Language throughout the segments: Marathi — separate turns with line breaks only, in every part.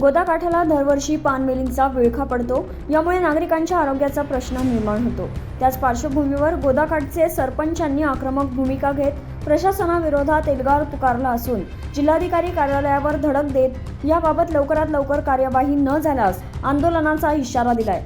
गोदाकाठाला दरवर्षी पानवेलींचा विळखा पडतो. यामुळे नागरिकांच्या आरोग्याचा प्रश्न निर्माण होतो. त्याच पार्श्वभूमीवर गोदाकाठचे सरपंचांनी आक्रमक भूमिका घेत प्रशासनाविरोधात एल्गार पुकारला असून जिल्हाधिकारी कार्यालयावर धडक देत याबाबत लवकरात लवकर कार्यवाही न झाल्यास आंदोलनाचा इशारा दिलाय.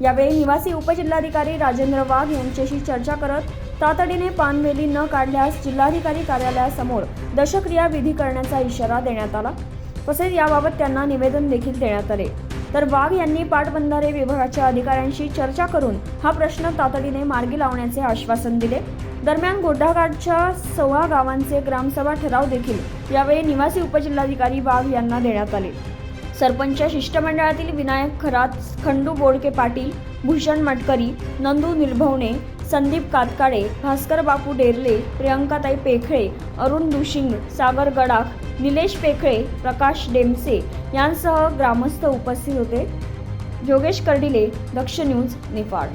यावेळी निवासी उपजिल्हाधिकारी राजेंद्र वाघ यांच्याशी चर्चा करत तातडीने पानवेली न काढल्यास जिल्हाधिकारी कार्यालयासमोर दशक्रिया विधी करण्याचा इशारा देण्यात आला. तसेच याबाबत त्यांना निवेदन देखील देण्यात आले. तर वाघ यांनी पाटबंधारे विभागाच्या अधिकाऱ्यांशी चर्चा करून हा प्रश्न तातडीने मार्गी लावण्याचे आश्वासन दिले. दरम्यान गोड्डाघाटच्या सोळा गावांचे ग्रामसभा ठराव देखील यावेळी निवासी उपजिल्हाधिकारी वाघ यांना देण्यात आले. सरपंच शिष्टमंडळातील विनायक खरात खंडू बोडके पाटील भूषण मटकरी नंदू निर्भवणे संदीप कातकाडे भास्कर बापू डेरले प्रियंकाताई पेखळे अरुण दुशिंग सागर गडाख निलेश पेखळे प्रकाश डेमसे यांसह ग्रामस्थ उपस्थित होते. योगेश कर्डिले दक्ष न्यूज निफाड